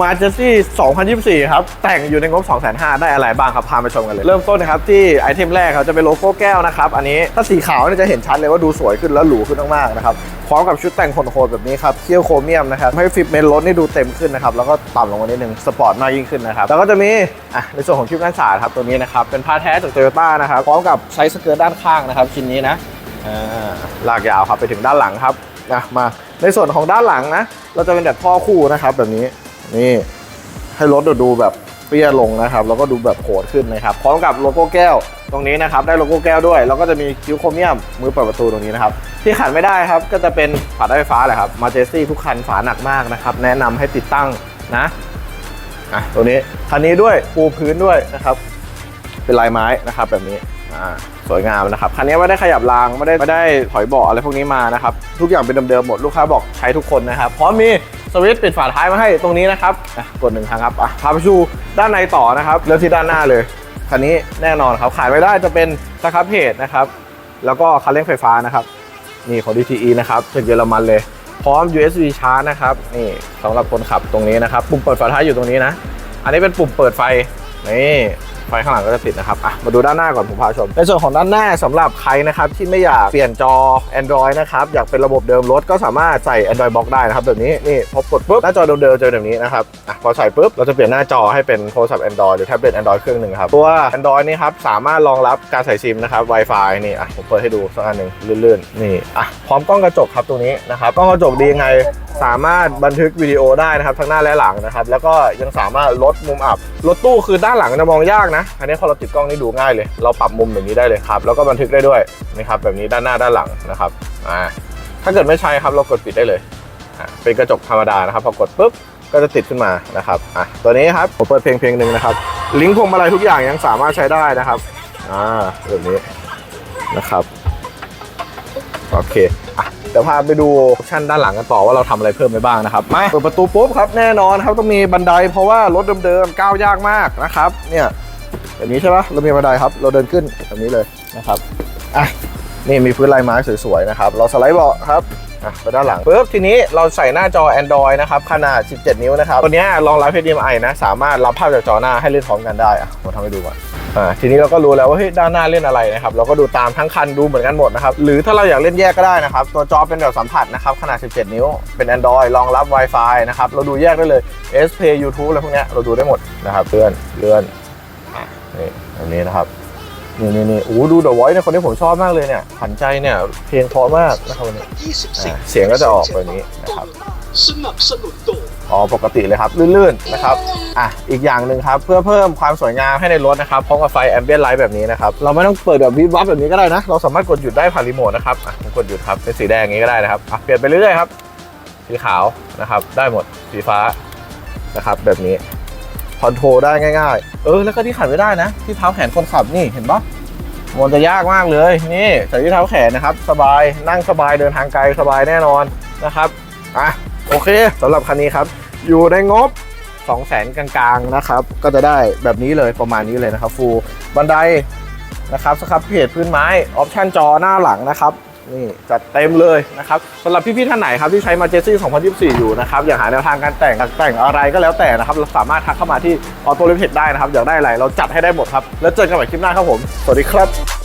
มาเจสซี่2024 ครับ แต่งอยู่ในงบ 2,500ได้อะไรบ้างครับ พาไปชมกันเลย เริ่มต้นนะครับ ที่ไอเทมแรกครับจะเป็นโลโก้แก้วนะครับ อันนี้ถ้าสีขาวเนี่ยจะเห็นชัดเลยว่าดูสวยขึ้นแล้วหรูขึ้นมากๆนะครับพร้อมกับชุดแต่งโหดๆแบบนี้ครับเคี่ยวโครเมียมนะครับให้ฟิตเมนรถนี่ดูเต็มขึ้นนะครับแล้วก็ต่ำลงมานิดนึงสปอร์ตมากยิ่งขึ้นนะครับแล้วก็จะมีอะในส่วนของคลิปกันศาสตร์ครับตัวนี้นะครับเป็นผ้าแท้จากโตโยต้านะครับพร้อมกับไซส์สเกิร์ตด้านข้างนะครับชิ้นนี้นะอ่าลากยาวครับไปถึงด้านหลังครับนะมาในส่วนของด้านหลังนะ เราจะเป็นแบบท่อคู่นะครับแบบนี้ นี่ให้รถดูแบบเปี้ยลงนะครับ แล้วก็ดูแบบโหดขึ้นนะครับ พร้อมกับโลโก้แก้วตรงนี้นะครับ ได้โลโก้แก้วด้วย แล้วก็จะมีคิ้วโครเมียมมือเปิดประตูตรงนี้นะครับ ที่ขาดไม่ได้ครับ ก็จะเป็นฝาไฟฟ้าแหละครับ มาเจสซี่ทุกคันฝาหนักมากนะครับ แนะนำให้ติดตั้งนะอะตัวนี้คันนี้ด้วยปูพื้นด้วยนะครับ เป็นลายไม้นะครับ แบบนี้อ่าสวยงามนะครับคันนี้ไม่ได้ขยับรางไม่ได้ไม่ได้ถอยเบาะอะไรพวกนี้มานะครับ ทุกอย่างเป็นเดิมๆหมดลูกค้าบอกใช้ทุกคนนะครับพร้อมมี สวิตช์ปิดฝาท้ายมาให้ตรงนี้นะครับอะกดหนึ่งครั้งครับอะพาไปชูด้านในต่อนะครับเริ่มที่ด้านหน้าเลยคันนี้แน่นอนครับขายไม่ได้จะเป็นสครับเพจนะครับ แล้วก็คันเร่งไฟฟ้านะครับ นี่ของ DTE นะครับจากเยอรมันเลย พร้อม USB ชาร์จนะครับนี่สำหรับคนขับตรงนี้นะครับ ปุ่มเปิดฝาท้ายอยู่ตรงนี้นะ อันนี้เป็นปุ่มเปิดไฟนี่ ไฟข้างหลังก็จะติดนะครับอะมาดูด้านหน้าก่อนผมพาชม ในส่วนของด้านหน้าสำหรับใครนะครับที่ไม่อยากเปลี่ยนจอ Android นะครับอยากเป็นระบบเดิมรถก็สามารถใส่ Android Box ได้นะครับแบบนี้นี่พอกดปุ๊บหน้าจอเดิมๆจะเป็นแบบนี้นะครับอะพอใส่ปุ๊บเราจะเปลี่ยนหน้าจอให้เป็นโทรศัพท์ Android หรือแท็บเล็ต Android เครื่องหนึ่งครับตัว Android นี่ครับสามารถรองรับการใส่ซิมนะครับ Wi-Fi นี่อะผมเปิดให้ดูสักอันหนึ่งลื่นๆนี่อะพร้อมกล้องกระจกครับตัวนี้นะครับกล้องกระจกดียังไง สามารถบันทึกวิดีโอได้นะครับทั้งหน้าและหลังนะครับ แล้วก็ยังสามารถลดมุมอับรถตู้คือด้านหลังจะมองยากนะอันนี้พอเราติดกล้องนี่ดูง่ายเลย เราปรับมุมแบบนี้ได้เลยครับแล้วก็บันทึกได้ด้วยนะครับแบบนี้ด้านหน้าด้านหลังนะครับอ่าถ้าเกิดไม่ใช่ครับเรากดปิดได้เลยอ่าเป็นกระจกธรรมดานะครับพอกดปุ๊บก็จะติดขึ้นมานะครับอะตัวนี้ครับผมเปิดเพลงเพลงหนึ่งนะครับ ลิงก์พวงมาลัยทุกอย่างยังสามารถใช้ได้นะครับอ่าแบบนี้นะครับโอเคอะ เดี๋ยวพาไปดูออปชั่นด้านหลังกันต่อว่าเราทำอะไรเพิ่มไปบ้างนะครับมาเปิดประตูปุ๊บครับแน่นอนครับต้องมีบันไดเพราะว่ารถเดิมๆก้าวยากมากนะครับเนี่ยแบบนี้ใช่ปะเรามีบันไดครับ เราเดินขึ้นแบบนี้เลยนะครับอะนี่มีพื้นลายไม้สวยๆนะครับ เราสไลด์เบาะครับอะไปด้านหลังปุ๊บทีนี้เราใส่หน้าจอ Android นะครับ ขนาด 17 นิ้วนะครับ ตัวเนี้ยรองรับ HDMI นะ สามารถรับภาพจากจอหน้าให้เล่นพร้อมกันได้อะผมทำให้ดูก่อน อ่าทีนี้เราก็รู้แล้วว่าเฮ้ยด้านหน้าเล่นอะไรนะครับเราก็ดูตามทั้งคันดูเหมือนกันหมดนะครับหรือถ้าเราอยากเล่นแยกก็ได้นะครับตัวจอเป็นแบบสัมผัสนะครับขนาด 17 นิ้วเป็น Android รองรับ Wi-Fi นะครับเราดูแยกได้เลย S Play YouTube อะไรพวกเนี้ยเราดูได้หมดนะครับเลื่อนเลื่อนนี่แบบนี้นะครับนี่นี่นี่โอ้ดู The Voice เนี่ยคนที่ผมชอบมากเลยเนี่ยขันใจเนี่ยเพลงเพราะมากนะครับวันนี้เสียงก็จะออกแบบนี้นะครับสนับสนุนโดย อ๋อปกติเลยครับลื่นๆนะครับอะอีกอย่างหนึ่งครับเพื่อเพิ่มความสวยงามให้ในรถนะครับพร้อมกับไฟแอมเบียนไลท์แบบนี้นะครับเราไม่ต้องเปิดแบบวิบวับแบบนี้ก็ได้นะ เราสามารถกดหยุดได้ผ่านรีโมทนะครับอะกดหยุดครับเป็นสีแดงอย่างนี้ก็ได้นะครับอะเปลี่ยนไปเรื่อยๆครับสีขาวนะครับได้หมดสีฟ้านะครับแบบนี้คอนโทรลได้ง่ายๆ เออ แล้วก็ที่ขัดไม่ได้นะ ที่เท้าแขนคนขับนี่เห็นปะมันจะยากมากเลย นี่ใส่ที่เท้าแขนนะครับ สบายนั่งสบายเดินทางไกลสบายแน่นอนนะครับ อะ โอเคสำหรับคันนี้ครับ อยู่ในงบ 2 0 0แสนกลางๆนะครับ ก็จะได้แบบนี้เลยประมาณนี้เลยนะครับ ฟูลบันไดนะครับสครับเพจพื้นไม้ออปชั่นจอหน้าหลังนะครับนี่จัดเต็มเลยนะครับสำหรับพี่ๆท่านไหนครับที่ใช้มาเจสซี่2024 อยู่นะครับอยากหาแนวทางการแต่งแต่งอะไรก็แล้วแต่นะครับเราสามารถทักเข้ามาที่ออโต้ลิเพจได้นะครับอยากได้อะไรเราจัดให้ได้หมดครับ แล้วเจอกันใหม่คลิปหน้าครับผม สวัสดีครับ